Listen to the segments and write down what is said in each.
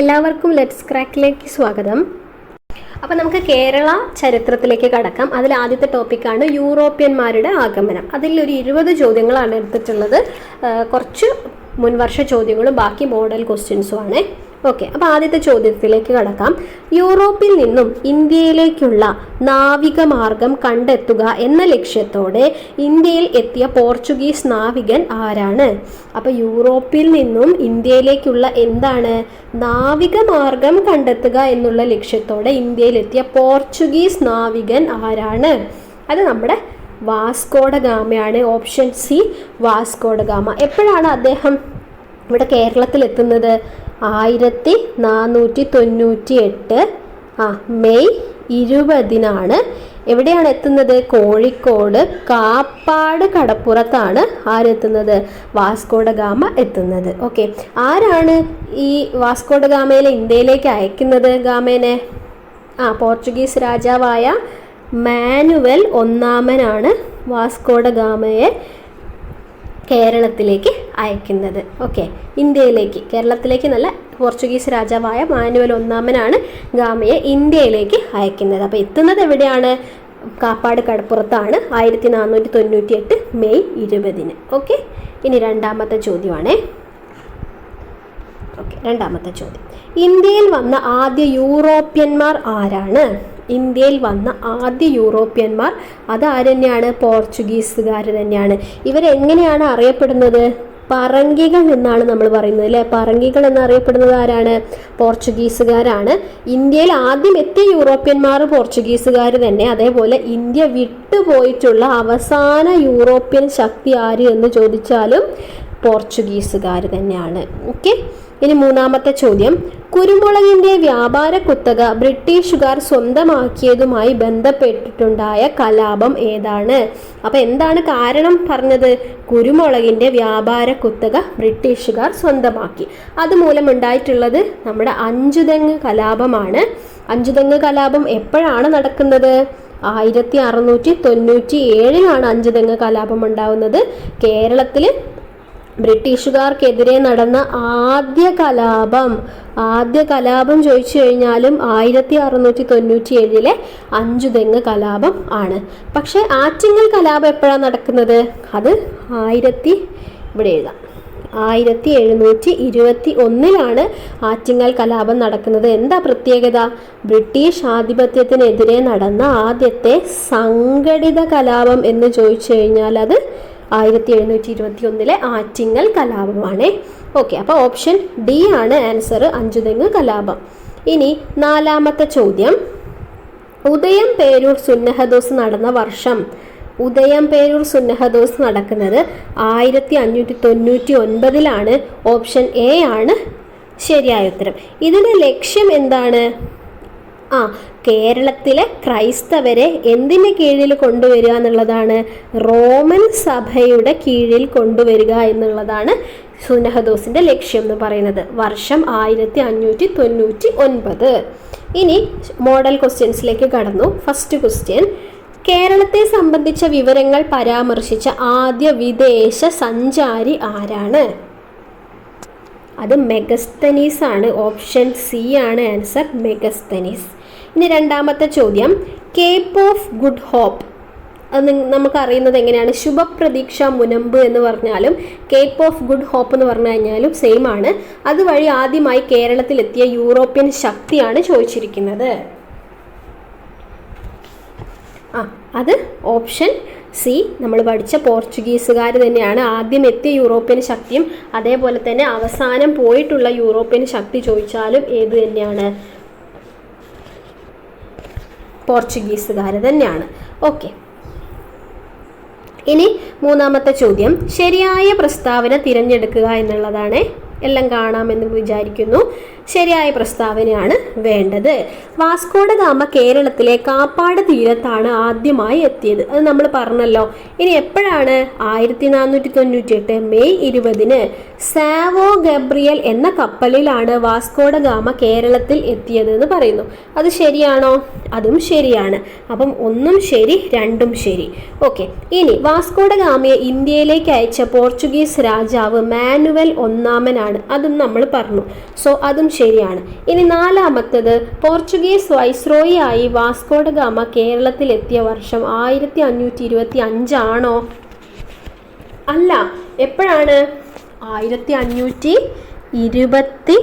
എല്ലാവർക്കും ലെറ്റ്സ് ക്രാക്കിലേക്ക് സ്വാഗതം. അപ്പം നമുക്ക് കേരള ചരിത്രത്തിലേക്ക് കടക്കാം. അതിൽ ആദ്യത്തെ ടോപ്പിക്കാണ് യൂറോപ്യന്മാരുടെ ആഗമനം. അതിൽ ഒരു ഇരുപത് ചോദ്യങ്ങളാണ് എടുത്തിട്ടുള്ളത്. കുറച്ച് മുൻവർഷ ചോദ്യങ്ങളും ബാക്കി മോഡൽ ക്വസ്റ്റ്യൻസും ആണ്. ഓക്കെ അപ്പോൾ ആദ്യത്തെ ചോദ്യത്തിലേക്ക് കടക്കാം. യൂറോപ്പിൽ നിന്നും ഇന്ത്യയിലേക്കുള്ള നാവിക മാർഗം കണ്ടെത്തുക എന്ന ലക്ഷ്യത്തോടെ ഇന്ത്യയിൽ എത്തിയ പോർച്ചുഗീസ് നാവികൻ ആരാണ്? അപ്പോൾ യൂറോപ്പിൽ നിന്നും ഇന്ത്യയിലേക്കുള്ള എന്താണ്? നാവിക മാർഗം കണ്ടെത്തുക എന്നുള്ള ലക്ഷ്യത്തോടെ ഇന്ത്യയിലെത്തിയ പോർച്ചുഗീസ് നാവികൻ ആരാണ്? അത് നമ്മുടെ വാസ്കോഡഗാമയാണ് ഓപ്ഷൻ സി വാസ്കോഡഗാമ എപ്പോഴാണ് അദ്ദേഹം ഇവിടെ കേരളത്തിൽ എത്തുന്നത് ആയിരത്തി നാനൂറ്റി തൊണ്ണൂറ്റി എട്ട് ആ മെയ് ഇരുപതിനാണ്. എവിടെയാണ് എത്തുന്നത്? കോഴിക്കോട് കാപ്പാട് കടപ്പുറത്താണ് ആരെത്തുന്നത് വാസ്കോഡ ഗാമ എത്തുന്നത്. ഓക്കെ. ആരാണ് ഈ വാസ്കോഡ ഗാമയിലെ ഇന്ത്യയിലേക്ക് അയക്കുന്നത് ഗാമേനെ? ആ പോർച്ചുഗീസ് രാജാവായ മാനുവൽ ഒന്നാമനാണ് വാസ്കോഡ ഗാമയെ കേരളത്തിലേക്ക് അയക്കുന്നത്. ഓക്കെ ഇന്ത്യയിലേക്ക്. കേരളത്തിലേക്ക് നല്ല പോർച്ചുഗീസ് രാജാവായ മാനുവൽ ഒന്നാമനാണ് ഗാമയെ ഇന്ത്യയിലേക്ക് അയക്കുന്നത്. അപ്പോൾ എത്തുന്നത് എവിടെയാണ്? കാപ്പാട് കടപ്പുറത്താണ്. ആയിരത്തി നാനൂറ്റി തൊണ്ണൂറ്റി എട്ട് മെയ് ഇരുപതിന്. ഓക്കെ ഇനി രണ്ടാമത്തെ ചോദ്യമാണേ. ഓക്കെ രണ്ടാമത്തെ ചോദ്യം. ഇന്ത്യയിൽ വന്ന ആദ്യ യൂറോപ്യന്മാർ ആരാണ്? ഇന്ത്യയിൽ വന്ന ആദ്യ യൂറോപ്യന്മാർ അത് ആരെന്നെയാണ്? പോർച്ചുഗീസുകാർ തന്നെയാണ്. ഇവരെങ്ങനെയാണ് അറിയപ്പെടുന്നത്? പറങ്കികൾ എന്നാണ് നമ്മൾ പറയുന്നത് അല്ലേ? പറങ്കികൾ എന്നറിയപ്പെടുന്നത് ആരാണ്? പോർച്ചുഗീസുകാരാണ്. ഇന്ത്യയിൽ ആദ്യം എത്തിയ യൂറോപ്യന്മാർ പോർച്ചുഗീസുകാർ തന്നെ. അതേപോലെ ഇന്ത്യ വിട്ടുപോയിട്ടുള്ള അവസാന യൂറോപ്യൻ ശക്തി ആര് എന്ന് ചോദിച്ചാലും പോർച്ചുഗീസുകാർ തന്നെയാണ്. ഓക്കെ? ഇനി മൂന്നാമത്തെ ചോദ്യം. കുരുമുളകിന്റെ വ്യാപാര കുത്തക ബ്രിട്ടീഷുകാർ സ്വന്തമാക്കിയതുമായി ബന്ധപ്പെട്ടിട്ടുണ്ടായ കലാപം ഏതാണ്? അപ്പൊ എന്താണ് കാരണം പറഞ്ഞത്? കുരുമുളകിന്റെ വ്യാപാര കുത്തക ബ്രിട്ടീഷുകാർ സ്വന്തമാക്കി. അതുമൂലം ഉണ്ടായിട്ടുള്ളത് നമ്മുടെ അഞ്ചുതെങ്ങ് കലാപമാണ്. അഞ്ചുതെങ്ങ് കലാപം എപ്പോഴാണ് നടക്കുന്നത്? ആയിരത്തി അറുന്നൂറ്റി തൊണ്ണൂറ്റി ഏഴിലാണ് അഞ്ചുതെങ്ങ് കലാപം ഉണ്ടാവുന്നത്. കേരളത്തിൽ ബ്രിട്ടീഷുകാർക്കെതിരെ നടന്ന ആദ്യ കലാപം. ആദ്യ കലാപം ചോദിച്ചു കഴിഞ്ഞാലും ആയിരത്തി അറുന്നൂറ്റി തൊണ്ണൂറ്റി ഏഴിലെ അഞ്ചുതെങ്ങ് കലാപം ആണ്. പക്ഷെ ആറ്റിങ്ങൽ കലാപം എപ്പോഴാണ് നടക്കുന്നത്? അത് ആയിരത്തി ഇവിടെ എഴുതാം. ആയിരത്തി എഴുന്നൂറ്റി ഇരുപത്തി ഒന്നിലാണ് ആറ്റിങ്ങൽ കലാപം നടക്കുന്നത്. എന്താ പ്രത്യേകത? ബ്രിട്ടീഷ് ആധിപത്യത്തിനെതിരെ നടന്ന ആദ്യത്തെ സംഘടിത കലാപം എന്ന് ചോദിച്ചു കഴിഞ്ഞാൽ അത് ആയിരത്തി എഴുന്നൂറ്റി ഇരുപത്തി ഒന്നിലെ ആറ്റിങ്ങൽ കലാപമാണ്. ഓക്കെ അപ്പോൾ ഓപ്ഷൻ ഡി ആണ് ആൻസർ അഞ്ചുതെങ്ങ് കലാപം. ഇനി നാലാമത്തെ ചോദ്യം. ഉദയം പേരൂർ സുന്നഹദോസ് നടന്ന വർഷം. ഉദയം പേരൂർ സുന്നഹദോസ് നടക്കുന്നത് ആയിരത്തി അഞ്ഞൂറ്റി തൊണ്ണൂറ്റി ഒൻപതിലാണ് ഓപ്ഷൻ എ ആണ് ശരിയായ ഉത്തരം. ഇതിന്റെ ലക്ഷ്യം എന്താണ്? ആ കേരളത്തിലെ ക്രൈസ്തവരെ എന്തിന്റെ കീഴിൽ കൊണ്ടുവരിക എന്നുള്ളതാണ് റോമൻ സഭയുടെ കീഴിൽ കൊണ്ടുവരിക എന്നുള്ളതാണ് സുനഹദോസിന്റെ ലക്ഷ്യം എന്ന് പറയുന്നത്. വർഷം ആയിരത്തി അഞ്ഞൂറ്റി തൊണ്ണൂറ്റി ഒൻപത് ഇനി മോഡൽ ക്വസ്റ്റ്യൻസിലേക്ക് കടന്നു. ഫസ്റ്റ് ക്വസ്റ്റ്യൻ കേരളത്തെ സംബന്ധിച്ച വിവരങ്ങൾ പരാമർശിച്ച ആദ്യ വിദേശ സഞ്ചാരി ആരാണ്? അത് മെഗസ്തനീസ് ആണ് ഓപ്ഷൻ സി ആണ്. Answer Megasthenes. ഇനി രണ്ടാമത്തെ ചോദ്യം. കേപ്പ് ഓഫ് ഗുഡ് ഹോപ്പ് അത് നമുക്കറിയുന്നത് എങ്ങനെയാണ്? ശുഭപ്രതീക്ഷ മുനമ്പ് എന്ന് പറഞ്ഞാലും കേപ്പ് ഓഫ് ഗുഡ് ഹോപ്പ് എന്ന് പറഞ്ഞു കഴിഞ്ഞാലും സെയിം ആണ്. അതുവഴി ആദ്യമായി കേരളത്തിലെത്തിയ യൂറോപ്യൻ ശക്തിയാണ് ചോദിച്ചിരിക്കുന്നത്. ആ അത് ഓപ്ഷൻ സി. നമ്മൾ പഠിച്ച പോർച്ചുഗീസുകാർ തന്നെയാണ് ആദ്യം എത്തിയ യൂറോപ്യൻ ശക്തിയും അതേപോലെ തന്നെ അവസാനം പോയിട്ടുള്ള യൂറോപ്യൻ ശക്തി ചോദിച്ചാലും ഏത് തന്നെയാണ്? പോർച്ചുഗീസുകാർ തന്നെയാണ്. ഓക്കെ. ഇനി മൂന്നാമത്തെ ചോദ്യം. ശരിയായ പ്രസ്താവന തിരഞ്ഞെടുക്കുക എന്നുള്ളതാണ്. എല്ലാം കാണാമെന്ന് വിചാരിക്കുന്നു. ശരിയായ പ്രസ്താവനയാണ് വേണ്ടത്. വാസ്കോഡ ഗാമ കേരളത്തിലെ കാപ്പാട് തീരത്താണ് ആദ്യമായി എത്തിയത്. അത് നമ്മൾ പറഞ്ഞല്ലോ. ഇനി എപ്പോഴാണ്? ആയിരത്തി നാനൂറ്റി തൊണ്ണൂറ്റി എട്ട് മെയ് ഇരുപതിന് സാവോ ഗബ്രിയൽ എന്ന കപ്പലിലാണ് വാസ്കോഡ ഗാമ കേരളത്തിൽ എത്തിയത് എന്ന് പറയുന്നു. അത് ശരിയാണോ? അതും ശരിയാണ്. അപ്പം ഒന്നും ശരി രണ്ടും ശരി. ഓക്കെ. ഇനി വാസ്കോഡ ഗാമയെ ഇന്ത്യയിലേക്ക് അയച്ച പോർച്ചുഗീസ് രാജാവ് മാനുവൽ ഒന്നാമനാണ്. അതും നമ്മൾ പറഞ്ഞു. സോ അതും ശരിയാണ്. ഇനി നാലാമത്തത് പോർച്ചുഗീസ് വൈസ്രോയി ആയി വാസ്കോഡ ഗാമ കേരളത്തിൽ എത്തിയ വർഷം ആയിരത്തി അഞ്ഞൂറ്റി ഇരുപത്തി അഞ്ചാണോ അല്ല എപ്പോഴാണ്? ആയിരത്തി അഞ്ഞൂറ്റി ഇരുപത്തി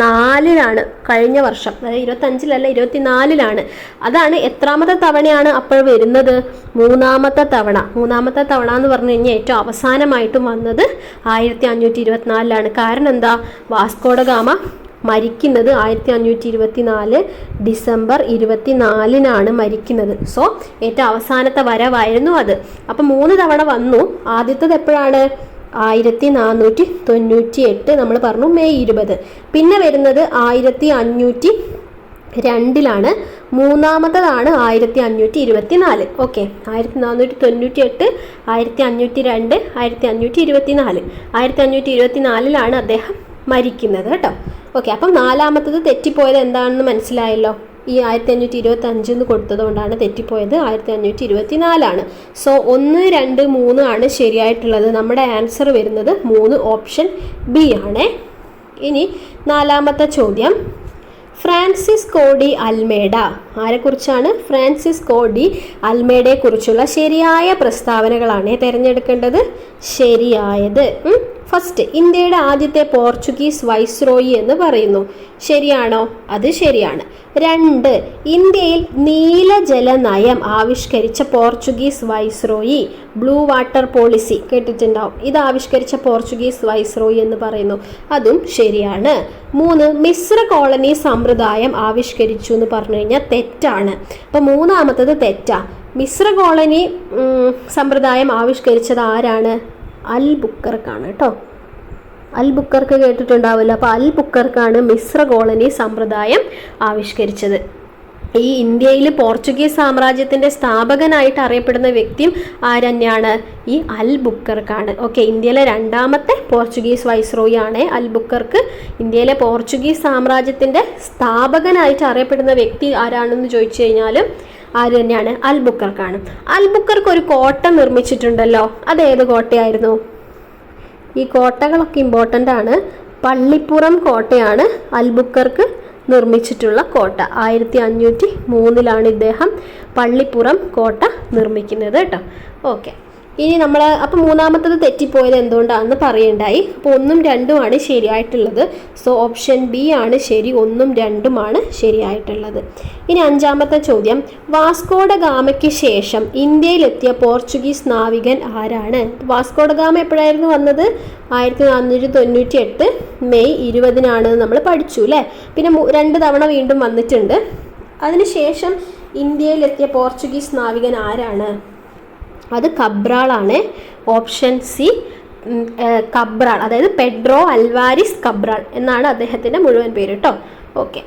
നാലിലാണ് കഴിഞ്ഞ വർഷം. അതായത് ഇരുപത്തഞ്ചിലല്ല ഇരുപത്തിനാലിലാണ്. അതാണ് എത്രാമത്തെ തവണയാണ് അപ്പോൾ വരുന്നത്? മൂന്നാമത്തെ തവണ. മൂന്നാമത്തെ തവണ എന്ന് പറഞ്ഞു കഴിഞ്ഞാൽ ഏറ്റവും അവസാനമായിട്ടും വന്നത് ആയിരത്തി അഞ്ഞൂറ്റി ഇരുപത്തിനാലിലാണ് കാരണം എന്താ? വാസ്കോഡ ഗാമ മരിക്കുന്നത് ആയിരത്തി അഞ്ഞൂറ്റി ഇരുപത്തി നാല് ഡിസംബർ ഇരുപത്തി നാലിനാണ് മരിക്കുന്നത്. സോ ഏറ്റവും അവസാനത്തെ വരവായിരുന്നു അത്. അപ്പം മൂന്ന് തവണ വന്നു. ആദ്യത്തത് എപ്പോഴാണ്? ആയിരത്തി നാനൂറ്റി തൊണ്ണൂറ്റി എട്ട് നമ്മൾ പറഞ്ഞു മെയ് ഇരുപത്. പിന്നെ വരുന്നത് ആയിരത്തി അഞ്ഞൂറ്റി രണ്ടിലാണ് മൂന്നാമത്തതാണ് ആയിരത്തി അഞ്ഞൂറ്റി ഇരുപത്തി നാല് ഓക്കെ. ആയിരത്തി നാനൂറ്റി തൊണ്ണൂറ്റി എട്ട് ആയിരത്തി അഞ്ഞൂറ്റി രണ്ട് ആയിരത്തി അഞ്ഞൂറ്റി ഇരുപത്തി നാല് ആയിരത്തി അഞ്ഞൂറ്റി ഇരുപത്തി നാലിലാണ് അദ്ദേഹം മരിക്കുന്നത് കേട്ടോ. ഓക്കെ അപ്പം നാലാമത്തത് തെറ്റിപ്പോയത് എന്താണെന്ന് മനസ്സിലായല്ലോ? ഈ ആയിരത്തി അഞ്ഞൂറ്റി ഇരുപത്തി അഞ്ചെന്ന് കൊടുത്തത് കൊണ്ടാണ് തെറ്റിപ്പോയത്. ആയിരത്തി അഞ്ഞൂറ്റി ഇരുപത്തി നാലാണ് സോ ഒന്ന് രണ്ട് മൂന്ന് ആണ് ശരിയായിട്ടുള്ളത്. നമ്മുടെ ആൻസർ വരുന്നത് മൂന്ന് ഓപ്ഷൻ ബി ആണ്. ഇനി നാലാമത്തെ ചോദ്യം. Francisco de Almeida. ആരെക്കുറിച്ചാണ്? ഫ്രാൻസിസ് കോഡി അൽമേഡയെക്കുറിച്ചുള്ള ശരിയായ പ്രസ്താവനകളാണ് തിരഞ്ഞെടുക്കേണ്ടത്. ശരിയായത്. ഫസ്റ്റ് ഇന്ത്യയുടെ ആദ്യത്തെ പോർച്ചുഗീസ് വൈസ്രോയി എന്ന് പറയുന്നു. ശരിയാണോ? അത് ശരിയാണ്. രണ്ട് ഇന്ത്യയിൽ നീലജല നയം ആവിഷ്കരിച്ച Portuguese viceroy blue water policy കേട്ടിട്ടുണ്ടാവും. ഇത് ആവിഷ്കരിച്ച പോർച്ചുഗീസ് വൈസ്രോയി എന്ന് പറയുന്നു. അതും ശരിയാണ്. മൂന്ന് മിശ്ര കോളനി സമ്പ്രദായം ആവിഷ്കരിച്ചു എന്ന് പറഞ്ഞു കഴിഞ്ഞാൽ തെറ്റാണ്. അപ്പം മൂന്നാമത്തത് തെറ്റാ. മിശ്ര കോളനി സമ്പ്രദായം ആവിഷ്കരിച്ചത് ആരാണ്? അൽ ബുക്കർക്കാണ് കേട്ടോ. അൽ ബുക്കർക്ക് കേട്ടിട്ടുണ്ടാവില്ല. അപ്പോൾ അൽ ബുക്കർക്കാണ് മിശ്ര കോളനി സമ്പ്രദായം ആവിഷ്കരിച്ചത്. ഈ ഇന്ത്യയിൽ പോർച്ചുഗീസ് സാമ്രാജ്യത്തിന്റെ സ്ഥാപകനായിട്ട് അറിയപ്പെടുന്ന വ്യക്തിയും ആരന്നെയാണ് ഈ അൽ ബുക്കർക്കാണ്. ഓക്കെ ഇന്ത്യയിലെ രണ്ടാമത്തെ പോർച്ചുഗീസ് വൈസ്രോയി ആണ് അൽ ബുക്കർക്ക്. ഇന്ത്യയിലെ പോർച്ചുഗീസ് സാമ്രാജ്യത്തിന്റെ സ്ഥാപകനായിട്ട് അറിയപ്പെടുന്ന വ്യക്തി ആരാണെന്ന് ചോദിച്ചു കഴിഞ്ഞാലും ആര് തന്നെയാണ്? അൽബുക്കർക്കാണ്. അൽബുക്കർക്ക് അൽ ഒരു കോട്ട നിർമ്മിച്ചിട്ടുണ്ടല്ലോ. അത് ഏത് കോട്ടയായിരുന്നു? ഈ കോട്ടകളൊക്കെ ഇമ്പോർട്ടന്റ് ആണ്. പള്ളിപ്പുറം കോട്ടയാണ് അൽബുക്കർക്ക് നിർമ്മിച്ചിട്ടുള്ള കോട്ട. ആയിരത്തി അഞ്ഞൂറ്റി മൂന്നിലാണ് ഇദ്ദേഹം പള്ളിപ്പുറം കോട്ട നിർമ്മിക്കുന്നത് കേട്ടോ. ഓക്കെ ഇനി നമ്മൾ അപ്പം മൂന്നാമത്തത് തെറ്റിപ്പോയത് എന്തുകൊണ്ടാണെന്ന് പറയണ്ടായി. അപ്പോൾ ഒന്നും രണ്ടുമാണ് ശരിയായിട്ടുള്ളത്. സോ ഓപ്ഷൻ ബി ആണ് ശരി ഒന്നും രണ്ടുമാണ് ശരിയായിട്ടുള്ളത്. ഇനി അഞ്ചാമത്തെ ചോദ്യം. വാസ്കോഡ ഗാമയ്ക്ക് ശേഷം ഇന്ത്യയിലെത്തിയ പോർച്ചുഗീസ് നാവികൻ ആരാണ്? വാസ്കോഡ ഗാമ എപ്പോഴായിരുന്നു വന്നത്? ആയിരത്തി നാനൂറ്റി തൊണ്ണൂറ്റി എട്ട് മെയ് ഇരുപതിനാണ് നമ്മൾ പഠിച്ചു അല്ലേ? പിന്നെ രണ്ട് തവണ വീണ്ടും വന്നിട്ടുണ്ട്. അതിനുശേഷം ഇന്ത്യയിലെത്തിയ പോർച്ചുഗീസ് നാവികൻ ആരാണ്? അത് കബ്രാളാണ്. Option C Cabral. അതായത് പെഡ്രോ അൽവാരിസ് കബ്രാൾ എന്നാണ് അദ്ദേഹത്തിന്റെ മുഴുവൻ പേര് കേട്ടോ ഓക്കെ.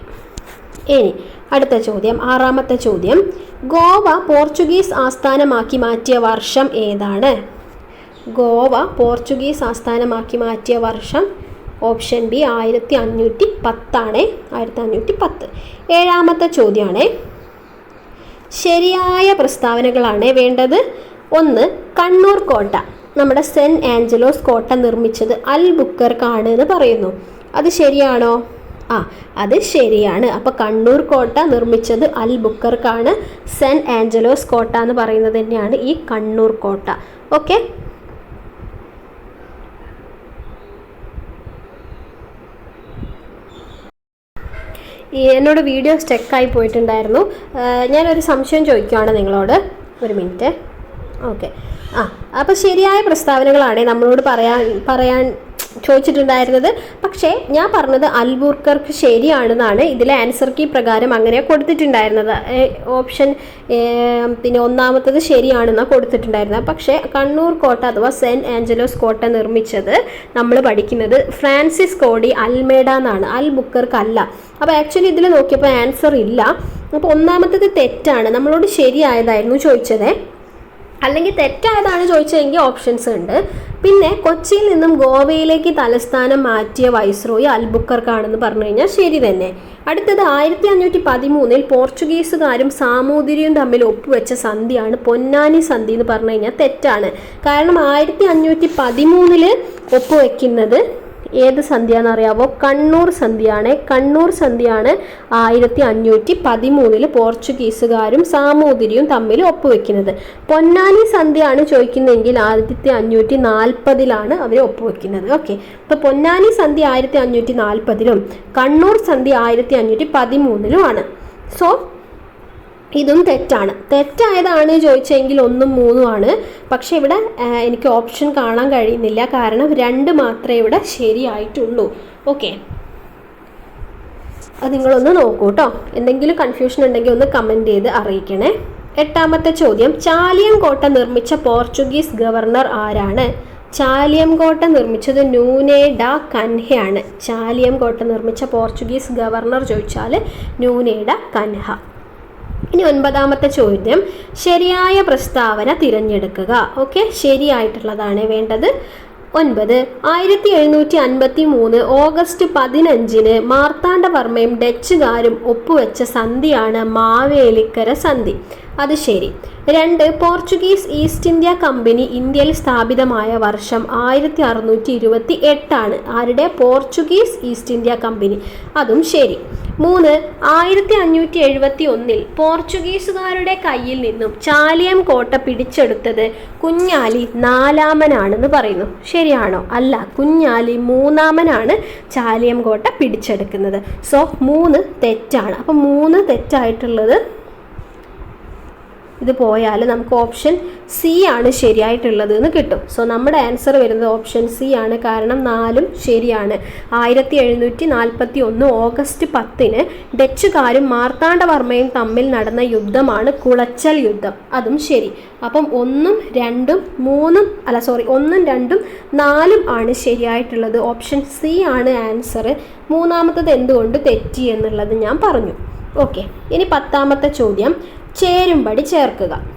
ഇനി അടുത്ത ചോദ്യം ആറാമത്തെ ചോദ്യം. ഗോവ പോർച്ചുഗീസ് ആസ്ഥാനമാക്കി മാറ്റിയ വർഷം ഏതാണ്? ഗോവ പോർച്ചുഗീസ് ആസ്ഥാനമാക്കി മാറ്റിയ വർഷം ഓപ്ഷൻ ബി ആയിരത്തി അഞ്ഞൂറ്റി പത്താണ് ആയിരത്തി അഞ്ഞൂറ്റി പത്ത് ഏഴാമത്തെ ചോദ്യമാണ്. ശരിയായ പ്രസ്താവനകളാണ് വേണ്ടത്. ഒന്ന് കണ്ണൂർ കോട്ട. നമ്മുടെ സെന്റ് ആഞ്ചലോസ് കോട്ട നിർമ്മിച്ചത് അൽ ബുക്കർക്കാണ് എന്ന് പറയുന്നു. അത് ശരിയാണോ? ആ അത് ശരിയാണ്. അപ്പോൾ കണ്ണൂർ കോട്ട നിർമ്മിച്ചത് അൽ ബുക്കർക്കാണ് സെന്റ് ആഞ്ചലോസ് കോട്ട എന്ന് പറയുന്നത് തന്നെയാണ് ഈ കണ്ണൂർ കോട്ട. ഓക്കെ? എന്നോട് വീഡിയോ സ്റ്റെക്കായി പോയിട്ടുണ്ടായിരുന്നു. ഞാനൊരു സംശയം ചോദിക്കുകയാണ് നിങ്ങളോട്. ഒരു മിനിറ്റ്. ഓക്കെ. ആ അപ്പോൾ ശരിയായ പ്രസ്താവനകളാണ് നമ്മളോട് പറയാൻ പറയാൻ ചോദിച്ചിട്ടുണ്ടായിരുന്നത്. പക്ഷേ ഞാൻ പറഞ്ഞത് അൽബൂർക്കർക്ക് ശരിയാണെന്നാണ് ഇതിലെ ആൻസർ കീ പ്രകാരം അങ്ങനെ കൊടുത്തിട്ടുണ്ടായിരുന്നത്. ഓപ്ഷൻ പിന്നെ ഒന്നാമത്തത് ശരിയാണെന്നാണ് കൊടുത്തിട്ടുണ്ടായിരുന്നത്. പക്ഷേ കണ്ണൂർ കോട്ട അഥവാ സെന്റ് ആഞ്ചലോസ് കോട്ട നിർമ്മിച്ചത് നമ്മൾ പഠിക്കുന്നത് ഫ്രാൻസിസ് കോഡി അൽമേഡ എന്നാണ്. അൽ ബുക്കർക്ക് അല്ല അപ്പോൾ ആക്ച്വലി ഇതിൽ നോക്കിയപ്പോൾ ആൻസർ ഇല്ല. അപ്പോൾ ഒന്നാമത്തത് തെറ്റാണ്. നമ്മളോട് ശരിയായതായിരുന്നു ചോദിച്ചതേ. അല്ലെങ്കിൽ തെറ്റായതാണ് ചോദിച്ചതെങ്കിൽ ഓപ്ഷൻസ് ഉണ്ട്. പിന്നെ കൊച്ചിയിൽ നിന്നും ഗോവയിലേക്ക് തലസ്ഥാനം മാറ്റിയ വൈസ്രോയി അൽബുക്കർക്കാണെന്ന് പറഞ്ഞു കഴിഞ്ഞാൽ ശരി തന്നെ. അടുത്തത് ആയിരത്തി അഞ്ഞൂറ്റി പതിമൂന്നിൽ പോർച്ചുഗീസുകാരും സാമൂതിരിയും തമ്മിൽ ഒപ്പുവെച്ച സന്ധിയാണ് പൊന്നാനി സന്ധി എന്ന് പറഞ്ഞു കഴിഞ്ഞാൽ തെറ്റാണ്. കാരണം ആയിരത്തി അഞ്ഞൂറ്റി പതിമൂന്നിൽ ഒപ്പുവെക്കുന്നത് ഏത് സന്ധ്യയാണെന്ന് അറിയാവോ? കണ്ണൂർ സന്ധ്യയാണ്. കണ്ണൂർ സന്ധ്യയാണ് ആയിരത്തി അഞ്ഞൂറ്റി പതിമൂന്നിൽ പോർച്ചുഗീസുകാരും സാമൂതിരിയും തമ്മിൽ ഒപ്പുവെക്കുന്നത്. പൊന്നാനി സന്ധ്യയാണ് ചോദിക്കുന്നതെങ്കിൽ ആയിരത്തി അഞ്ഞൂറ്റി നാൽപ്പതിലാണ് അവർ ഒപ്പുവെക്കുന്നത്. ഓക്കെ. അപ്പോൾ പൊന്നാനി സന്ധ്യ ആയിരത്തി അഞ്ഞൂറ്റി നാൽപ്പതിലും കണ്ണൂർ സന്ധ്യ ആയിരത്തി അഞ്ഞൂറ്റി പതിമൂന്നിലുമാണ്. സോ ഇതും തെറ്റാണ്. തെറ്റായതാണ് ചോദിച്ചെങ്കിൽ ഒന്നും മൂന്നും ആണ്. പക്ഷേ ഇവിടെ എനിക്ക് ഓപ്ഷൻ കാണാൻ കഴിയുന്നില്ല. കാരണം രണ്ട് മാത്രമേ ഇവിടെ ശരിയായിട്ടുള്ളൂ. ഓക്കെ. അത് നിങ്ങളൊന്ന് നോക്കൂ കേട്ടോ എന്തെങ്കിലും കൺഫ്യൂഷൻ ഉണ്ടെങ്കിൽ ഒന്ന് കമന്റ് ചെയ്ത് അറിയിക്കണേ. എട്ടാമത്തെ ചോദ്യം. ചാലിയം കോട്ട നിർമ്മിച്ച പോർച്ചുഗീസ് ഗവർണർ ആരാണ്? ചാലിയം കോട്ട നിർമ്മിച്ചത് ന്യൂനെ ഡ കൻഹയാണ്. ചാലിയം കോട്ട നിർമ്മിച്ച പോർച്ചുഗീസ് ഗവർണർ ചോദിച്ചാൽ ന്യൂനെ ഡ കൻഹ. ഇനി ഒൻപതാമത്തെ ചോദ്യം. ശരിയായ പ്രസ്താവന തിരഞ്ഞെടുക്കുക. ഓക്കെ? ശരിയായിട്ടുള്ളതാണ് വേണ്ടത്. ഒൻപത്. ആയിരത്തി എഴുന്നൂറ്റി അൻപത്തി മൂന്ന് ഓഗസ്റ്റ് പതിനഞ്ചിന് മാർത്താണ്ഡവർമ്മയും ഡച്ചുകാരും ഒപ്പുവെച്ച സന്ധിയാണ് മാവേലിക്കര സന്ധി. അത് ശരി. രണ്ട് പോർച്ചുഗീസ് ഈസ്റ്റ് ഇന്ത്യ കമ്പനി ഇന്ത്യയിൽ സ്ഥാപിതമായ വർഷം ആയിരത്തി അറുന്നൂറ്റി ഇരുപത്തി എട്ടാണ് ആരുടെ? Portuguese East India company. അതും ശരി. മൂന്ന് ആയിരത്തി അഞ്ഞൂറ്റി എഴുപത്തി ഒന്നിൽ പോർച്ചുഗീസുകാരുടെ കയ്യിൽ നിന്നും ചാലിയം കോട്ട പിടിച്ചെടുത്തത് കുഞ്ഞാലി നാലാമനാണെന്ന് പറയുന്നു. ശരിയാണോ? അല്ല കുഞ്ഞാലി മൂന്നാമനാണ് ചാലിയം കോട്ട പിടിച്ചെടുക്കുന്നത്. സോ മൂന്ന് തെറ്റാണ്. അപ്പം മൂന്ന് തെറ്റായിട്ടുള്ളത് ഇത് പോയാൽ നമുക്ക് ഓപ്ഷൻ സി ആണ് ശരിയായിട്ടുള്ളത് എന്ന് കിട്ടും. സോ നമ്മുടെ ആൻസർ വരുന്നത് ഓപ്ഷൻ സി ആണ്. കാരണം നാലും ശരിയാണ്. ആയിരത്തി എഴുന്നൂറ്റി നാൽപ്പത്തി ഒന്ന് ഓഗസ്റ്റ് പത്തിന് ഡച്ചുകാരും മാർത്താണ്ഡവർമ്മയും തമ്മിൽ നടന്ന യുദ്ധമാണ് കുളച്ചൽ യുദ്ധം. അതും ശരി. അപ്പം ഒന്നും രണ്ടും മൂന്നും അല്ല സോറി ഒന്നും രണ്ടും നാലും ആണ് ശരിയായിട്ടുള്ളത്. ഓപ്ഷൻ സി ആണ് ആൻസർ മൂന്നാമത്തത് എന്തുകൊണ്ട് തെറ്റി എന്നുള്ളത് ഞാൻ പറഞ്ഞു. ഓക്കെ ഇനി പത്താമത്തെ ചോദ്യം. ചേരുംപടി ചേർക്കുക.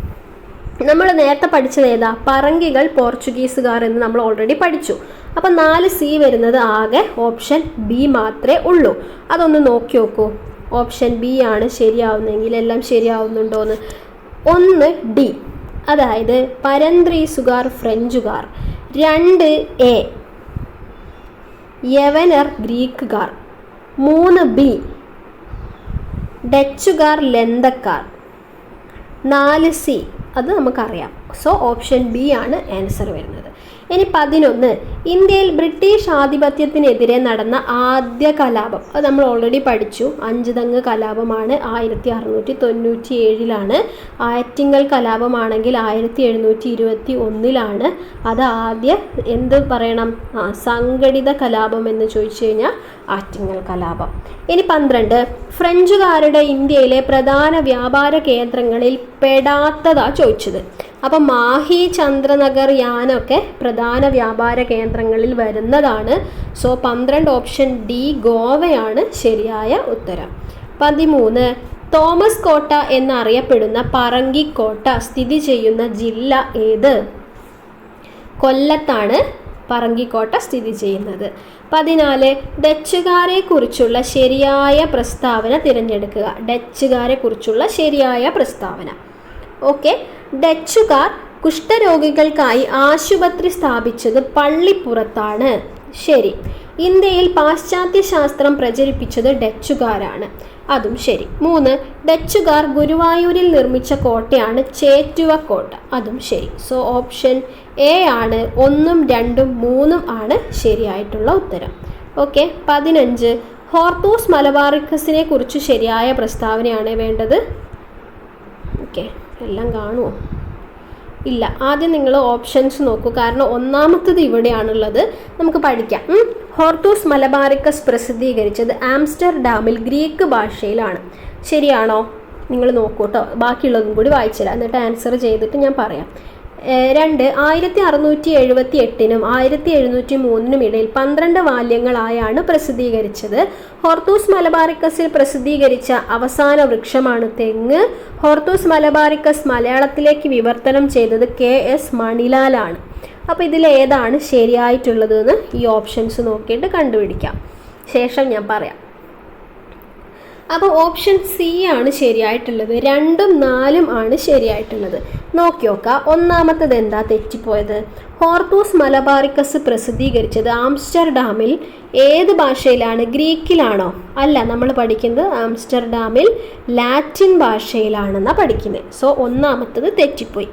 നമ്മൾ നേരത്തെ പഠിച്ചത് ഏതാ? പറങ്കികൾ പോർച്ചുഗീസുകാർ എന്ന് നമ്മൾ ഓൾറെഡി പഠിച്ചു. അപ്പം നാല് സി വരുന്നത് ആകെ ഓപ്ഷൻ ബി മാത്രമേ ഉള്ളൂ. അതൊന്ന് നോക്കി നോക്കൂ. ഓപ്ഷൻ ബി ആണ് ശരിയാവുന്നതെങ്കിൽ എല്ലാം ശരിയാവുന്നുണ്ടോയെന്ന് ഒന്ന് ഡി അതായത് പരന്ത്രീസുകാർ ഫ്രഞ്ചുകാർ. രണ്ട് എ യവനർ ഗ്രീക്കുകാർ. മൂന്ന് ബി ഡച്ചുകാർ ലന്തക്കാർ. നാല് സി. അത് നമുക്കറിയാം. സോ ഓപ്ഷൻ ബി ആണ് ആൻസർ വരുന്നത്. ഇനി പതിനൊന്ന്. ഇന്ത്യയിൽ ബ്രിട്ടീഷ് ആധിപത്യത്തിനെതിരെ നടന്ന ആദ്യ കലാപം. അത് നമ്മൾ ഓൾറെഡി പഠിച്ചു. അഞ്ചുതങ്ങ് കലാപമാണ് ആയിരത്തി അറുന്നൂറ്റി തൊണ്ണൂറ്റി ഏഴിലാണ് ആറ്റിങ്ങൽ കലാപമാണെങ്കിൽ ആയിരത്തി എഴുന്നൂറ്റി ഇരുപത്തി ഒന്നിലാണ് അത് ആദ്യ എന്ത് പറയണം? സംഘടിത കലാപം എന്ന് ചോദിച്ചു കഴിഞ്ഞാൽ ആറ്റിങ്ങൽ കലാപം. ഇനി പന്ത്രണ്ട്. ഫ്രഞ്ചുകാരുടെ ഇന്ത്യയിലെ പ്രധാന വ്യാപാര കേന്ദ്രങ്ങളിൽ പെടാത്തതാ ചോദിച്ചത്. അപ്പം മാഹി ചന്ദ്രനഗർ യാനൊക്കെ പ്രധാന വ്യാപാര കേന്ദ്രങ്ങളിൽ വരുന്നതാണ്. സോ പന്ത്രണ്ട് ഓപ്ഷൻ ഡി ഗോവയാണ് ശരിയായ ഉത്തരം. പതിമൂന്ന് തോമസ് കോട്ട എന്നറിയപ്പെടുന്ന പറങ്കിക്കോട്ട സ്ഥിതി ചെയ്യുന്ന ജില്ല ഏത്? കൊല്ലത്താണ് പറങ്കിക്കോട്ട സ്ഥിതി ചെയ്യുന്നത്. പതിനാല് ഡച്ചുകാരെ കുറിച്ചുള്ള ശരിയായ പ്രസ്താവന തിരഞ്ഞെടുക്കുക. ഡച്ചുകാരെ കുറിച്ചുള്ള ശരിയായ പ്രസ്താവന. ഓക്കെ ഡച്ചുകാർ കുഷ്ഠരോഗികൾക്കായി ആശുപത്രി സ്ഥാപിച്ചത് പള്ളിപ്പുറത്താണ്. ശരി ഇന്ത്യയിൽ പാശ്ചാത്യ ശാസ്ത്രം പ്രചരിപ്പിച്ചത് ഡച്ചുകാരാണ്. അതും ശരി. മൂന്ന് ഡച്ചുകാർ ഗുരുവായൂരിൽ നിർമ്മിച്ച കോട്ടയാണ് ചേറ്റുവ കോട്ട അതും ശരി. സോ ഓപ്ഷൻ എ ആണ്. ഒന്നും രണ്ടും മൂന്നും ആണ് ശരിയായിട്ടുള്ള ഉത്തരം. ഓക്കെ പതിനഞ്ച് ഹോർത്തൂസ് മലബാറിക്കസിനെ കുറിച്ച് ശരിയായ പ്രസ്താവനയാണ് വേണ്ടത്? ഓക്കെ എല്ലാം കാണുമോ ഇല്ല. ആദ്യം നിങ്ങൾ ഓപ്ഷൻസ് നോക്കൂ. കാരണം ഒന്നാമത്തത് ഇവിടെയാണുള്ളത്. നമുക്ക് പഠിക്കാം. ഹോർത്തൂസ് മലബാറിക്കസ് പ്രസിദ്ധീകരിച്ചത് ആംസ്റ്റർഡാമിൽ ഗ്രീക്ക് ഭാഷയിലാണ്. ശരിയാണോ? നിങ്ങൾ നോക്കൂ കേട്ടോ ബാക്കിയുള്ളതും കൂടി വായിച്ചുതരാം എന്നിട്ട് ആൻസർ ചെയ്തിട്ട് ഞാൻ പറയാം. രണ്ട് ആയിരത്തി അറുന്നൂറ്റി എഴുപത്തി എട്ടിനും ആയിരത്തി എഴുന്നൂറ്റി മൂന്നിനും ഇടയിൽ പന്ത്രണ്ട് വാല്യങ്ങളായാണ് പ്രസിദ്ധീകരിച്ചത്. ഹോർത്തൂസ് മലബാറിക്കസിൽ പ്രസിദ്ധീകരിച്ച അവസാന വൃക്ഷമാണ് തെങ്ങ്. ഹോർത്തൂസ് മലബാറിക്കസ് മലയാളത്തിലേക്ക് വിവർത്തനം ചെയ്തത് കെ എസ് മണിലാലാണ്. അപ്പോൾ ഇതിൽ ഏതാണ് ശരിയായിട്ടുള്ളതെന്ന് ഈ ഓപ്ഷൻസ് നോക്കിയിട്ട് കണ്ടുപിടിക്കാം. ശേഷം ഞാൻ പറയാം. അപ്പോൾ ഓപ്ഷൻ സി ആണ് ശരിയായിട്ടുള്ളത്. രണ്ടും നാലും ആണ് ശരിയായിട്ടുള്ളത്. നോക്കി നോക്കാം ഒന്നാമത്തത് എന്താ തെറ്റിപ്പോയത്? ഹോർത്തൂസ് മലബാറിക്കസ് പ്രസിദ്ധീകരിച്ചത് ആംസ്റ്റർഡാമിൽ ഏത് ഭാഷയിലാണ്? ഗ്രീക്കിലാണോ? അല്ല നമ്മൾ പഠിക്കുന്നത് ആംസ്റ്റർഡാമിൽ ലാറ്റിൻ ഭാഷയിലാണെന്നാണ് പഠിക്കുന്നത്. സോ ഒന്നാമത്തത് തെറ്റിപ്പോയി.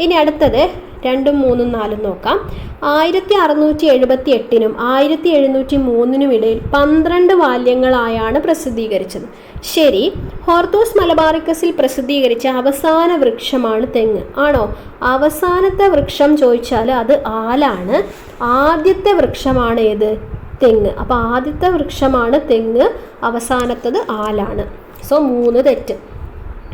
ഇനി അടുത്തത് രണ്ടും മൂന്നും നാലും നോക്കാം. ആയിരത്തി അറുന്നൂറ്റി എഴുപത്തി എട്ടിനും ആയിരത്തി എഴുന്നൂറ്റി മൂന്നിനും ഇടയിൽ പന്ത്രണ്ട് വാല്യങ്ങളായാണ് പ്രസിദ്ധീകരിച്ചത്. ശരി ഹോർത്തോസ് മലബാറിക്കസിൽ പ്രസിദ്ധീകരിച്ച അവസാന വൃക്ഷമാണ് തെങ്ങ്. ആണോ? അവസാനത്തെ വൃക്ഷം ചോദിച്ചാൽ അത് ആലാണ്. ആദ്യത്തെ വൃക്ഷമാണ് ഏത്? തെങ്ങ്. അപ്പോൾ ആദ്യത്തെ വൃക്ഷമാണ് തെങ്ങ് അവസാനത്തത് ആലാണ്. സോ മൂന്ന് തെറ്റ്.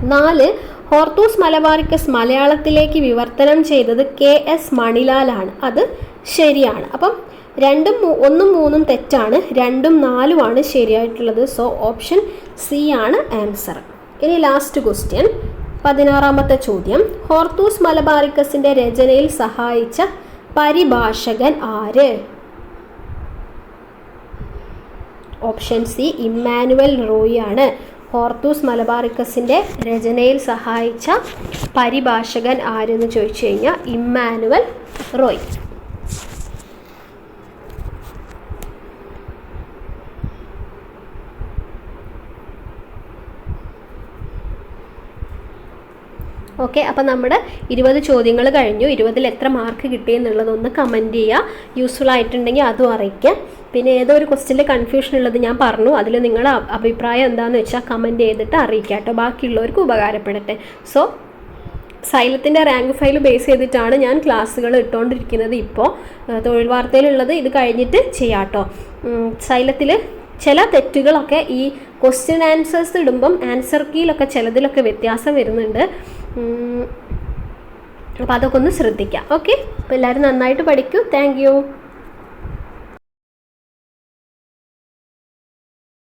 നാല് ഹോർത്തൂസ് മലബാറിക്കസ് മലയാളത്തിലേക്ക് വിവർത്തനം ചെയ്തത് കെ എസ് മണിലാലാണ്. അത് ശരിയാണ്. അപ്പം രണ്ടും ഒന്നും മൂന്നും തെറ്റാണ്. രണ്ടും നാലുമാണ് ശരിയായിട്ടുള്ളത്. സോ ഓപ്ഷൻ സി ആണ് ആൻസർ. ഇനി ലാസ്റ്റ് ക്വസ്റ്റ്യൻ പതിനാറാമത്തെ ചോദ്യം. ഹോർത്തൂസ് മലബാറിക്കസിന്റെ രചനയിൽ സഹായിച്ച പരിഭാഷകൻ ആര്? ഓപ്ഷൻ സി ഇമ്മാനുവൽ റോയി ആണ്. ഹോർത്തൂസ് മലബാറിക്കസിന്റെ രചനയിൽ സഹായിച്ച പരിഭാഷകൻ ആരെന്ന് ചോദിച്ചു കഴിഞ്ഞാൽ ഇമ്മാനുവൽ റോയ്. ഓക്കെ അപ്പം നമ്മുടെ ഇരുപത് ചോദ്യങ്ങൾ കഴിഞ്ഞു. ഇരുപതിൽ എത്ര മാർക്ക് കിട്ടി എന്നുള്ളതൊന്ന് കമന്റ് ചെയ്യുക യൂസ്ഫുൾ ആയിട്ടുണ്ടെങ്കിൽ അതും അറിയിക്കുക പിന്നെ ഏതോ ഒരു ക്വസ്റ്റ്യന്റെ കൺഫ്യൂഷൻ ഉള്ളത് ഞാൻ പറഞ്ഞു. അതിൽ നിങ്ങളുടെ അഭിപ്രായം എന്താണെന്ന് വെച്ചാൽ കമന്റ് ചെയ്തിട്ട് അറിയിക്കുക കേട്ടോ. ബാക്കിയുള്ളവർക്ക് ഉപകാരപ്പെടട്ടെ. സോ സൈലത്തിന്റെ റാങ്ക് ഫയൽ ബേസ് ചെയ്തിട്ടാണ് ഞാൻ ക്ലാസ്സുകൾ ഇട്ടുകൊണ്ടിരിക്കുന്നത് ഇപ്പോൾ തൊഴിൽ വാർത്തയിലുള്ളത് ഇത് കഴിഞ്ഞിട്ട് ചെയ്യാം കേട്ടോ. സൈലത്തിൽ ചില തെറ്റുകളൊക്കെ ഈ ക്വസ്റ്റ്യൻ ആൻസേഴ്സ് ഇടുമ്പം ആൻസർ കീയിലൊക്കെ ചിലതിലൊക്കെ വ്യത്യാസം വരുന്നുണ്ട്. അപ്പോൾ അതൊക്കെ ഒന്ന് ശ്രദ്ധിക്കാം. ഓക്കെ അപ്പോൾ എല്ലാവരും നന്നായിട്ട് പഠിക്കൂ. താങ്ക്